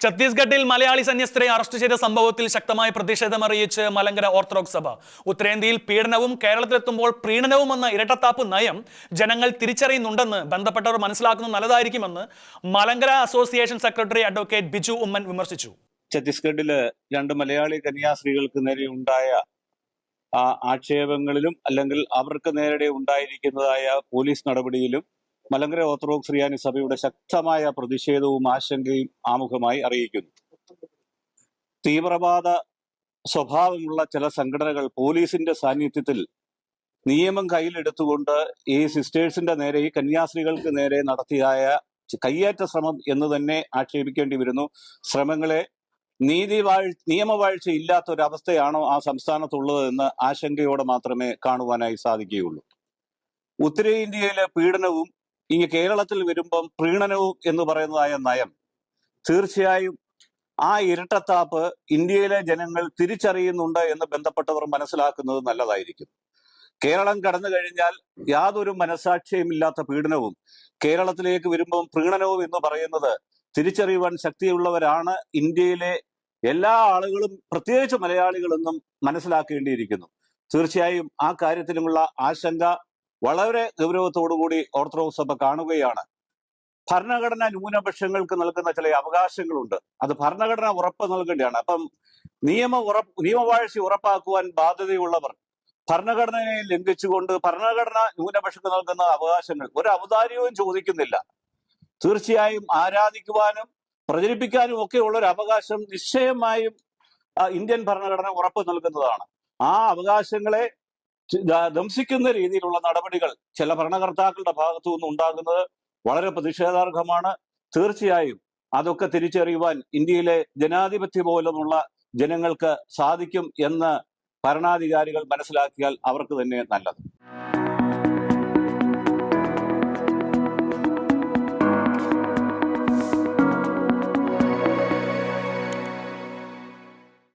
ഛത്തീസ്ഗഡിൽ മലയാളി സന്യസ്തരെ അറസ്റ്റ് ചെയ്ത സംഭവത്തിൽ ശക്തമായ പ്രതിഷേധമറിയിച്ച് മലങ്കര ഓർത്തഡോക്സ് സഭ. ഉത്തരേന്ത്യയിൽ പീഡനവും കേരളത്തിലെത്തുമ്പോൾ പ്രീണനവും എന്ന ഇരട്ടത്താപ്പ് നയം ജനങ്ങൾ തിരിച്ചറിയുന്നുണ്ടെന്ന് ബന്ധപ്പെട്ടവർ മനസ്സിലാക്കുന്നത് നല്ലതായിരിക്കുമെന്ന് Malankara association secretary advocate Biju Oommen വിമർശിച്ചു. ഛത്തീസ്ഗഡിൽ രണ്ട് മലയാളി കന്യാസ്ത്രീകൾക്ക് നേരെ ഉണ്ടായ ആക്ഷേപങ്ങളിലും അല്ലെങ്കിൽ അവർക്ക് നേരെ ഉണ്ടായിരിക്കുന്നതായ പോലീസ് നടപടിയിലും മലങ്കര ഓർത്തഡോക്സ് റിയാനി സഭയുടെ ശക്തമായ പ്രതിഷേധവും ആശങ്കയും ആമുഖമായി അറിയിക്കുന്നു. തീവ്രവാദ സ്വഭാവമുള്ള ചില സംഘടനകൾ പോലീസിന്റെ സാന്നിധ്യത്തിൽ നിയമം കയ്യിലെടുത്തുകൊണ്ട് ഈ സിസ്റ്റേഴ്സിന്റെ നേരെ ഈ കന്യാസ്ത്രീകൾക്ക് നേരെ നടത്തിയായ കയ്യേറ്റ ശ്രമം എന്ന് തന്നെ ആക്ഷേപിക്കേണ്ടി വരുന്നു. ശ്രമങ്ങളെ നീതി വാഴ് നിയമവാഴ്ച ഇല്ലാത്ത ഒരു അവസ്ഥയാണോ ആ സംസ്ഥാനത്തുള്ളത് എന്ന് ആശങ്കയോടെ മാത്രമേ കാണുവാനായി സാധിക്കുകയുള്ളൂ. ഉത്തരേന്ത്യയിലെ പീഡനവും ഇനി കേരളത്തിൽ വരുമ്പം പ്രീണനവും എന്ന് പറയുന്നതായ നയം തീർച്ചയായും ആ ഇരട്ടത്താപ്പ് ഇന്ത്യയിലെ ജനങ്ങൾ തിരിച്ചറിയുന്നുണ്ട് എന്ന് ബന്ധപ്പെട്ടവർ മനസ്സിലാക്കുന്നത് നല്ലതായിരിക്കും. കേരളം കടന്നു കഴിഞ്ഞാൽ യാതൊരു മനസാക്ഷിയുമില്ലാത്ത പീഡനവും കേരളത്തിലേക്ക് വരുമ്പോൾ പ്രീണനവും എന്ന് പറയുന്നത് തിരിച്ചറിയുവാൻ ശക്തിയുള്ളവരാണ് ഇന്ത്യയിലെ എല്ലാ ആളുകളും പ്രത്യേകിച്ച് മലയാളികളെന്നും മനസ്സിലാക്കേണ്ടിയിരിക്കുന്നു. തീർച്ചയായും ആ കാര്യത്തിലുമുള്ള ആശങ്ക വളരെ ഗൗരവത്തോടുകൂടി ഓർത്തഡോക്സ് സഭ കാണുകയാണ്. ഭരണഘടന ന്യൂനപക്ഷങ്ങൾക്ക് നൽകുന്ന ചില അവകാശങ്ങളുണ്ട്. അത് ഭരണഘടന ഉറപ്പ് നൽകേണ്ടതാണ്. അപ്പം നിയമ ഉറപ്പ് നിയമവാഴ്ച ഉറപ്പാക്കുവാൻ ബാധ്യതയുള്ളവർ ഭരണഘടനയെ ലംഘിച്ചുകൊണ്ട് ഭരണഘടന ന്യൂനപക്ഷങ്ങൾക്ക് നൽകുന്ന അവകാശങ്ങൾ ഒരു ഔദാര്യവും ചോദിക്കുന്നില്ല. തീർച്ചയായും ആരാധിക്കുവാനും പ്രചരിപ്പിക്കാനും ഒക്കെ ഉള്ള ഒരു അവകാശം നിശ്ചയമായും ഇന്ത്യൻ ഭരണഘടന ഉറപ്പ് നൽകുന്നതാണ്. ആ അവകാശങ്ങളെ ചി- ദ- ധ്വംസിക്കുന്ന രീതിയിലുള്ള നടപടികൾ ചില ഭരണകർത്താക്കളുടെ ഭാഗത്തു നിന്ന് ഉണ്ടാകുന്നത് വളരെ പ്രതിഷേധാർഹമാണ്. തീർച്ചയായും അതൊക്കെ തിരിച്ചറിയുവാൻ ഇന്ത്യയിലെ ജനാധിപത്യ പോലുമുള്ള ജനങ്ങൾക്ക് സാധിക്കും എന്ന് ഭരണാധികാരികൾ മനസ്സിലാക്കിയാൽ അവർക്ക് തന്നെ നല്ലത്.